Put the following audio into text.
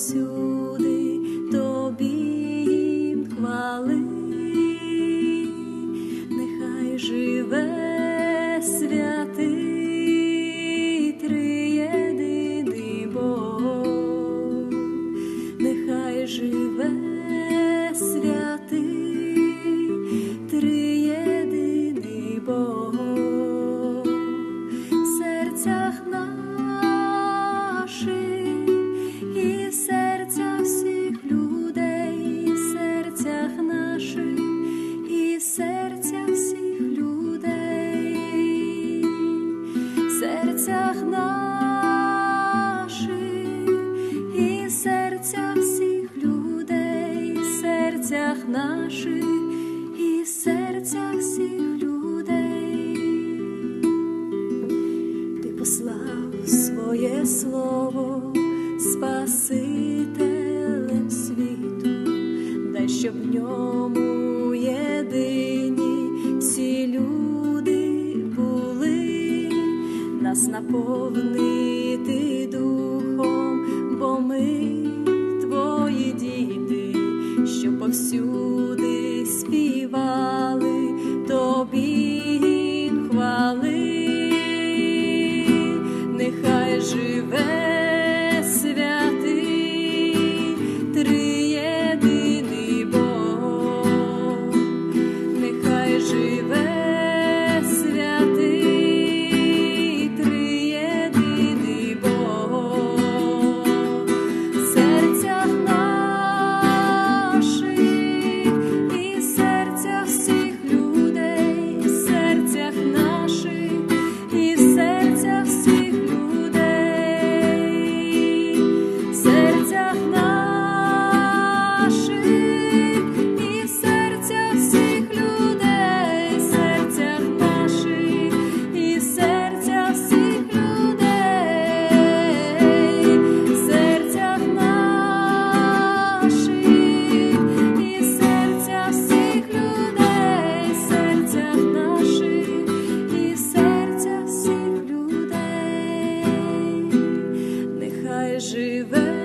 повсюди тобі хвали, нехай живе святий нехай живе. серцях наших і серцях всіх людей, ти послав своє слово Спасителем світу, дай щоб в нього. живе.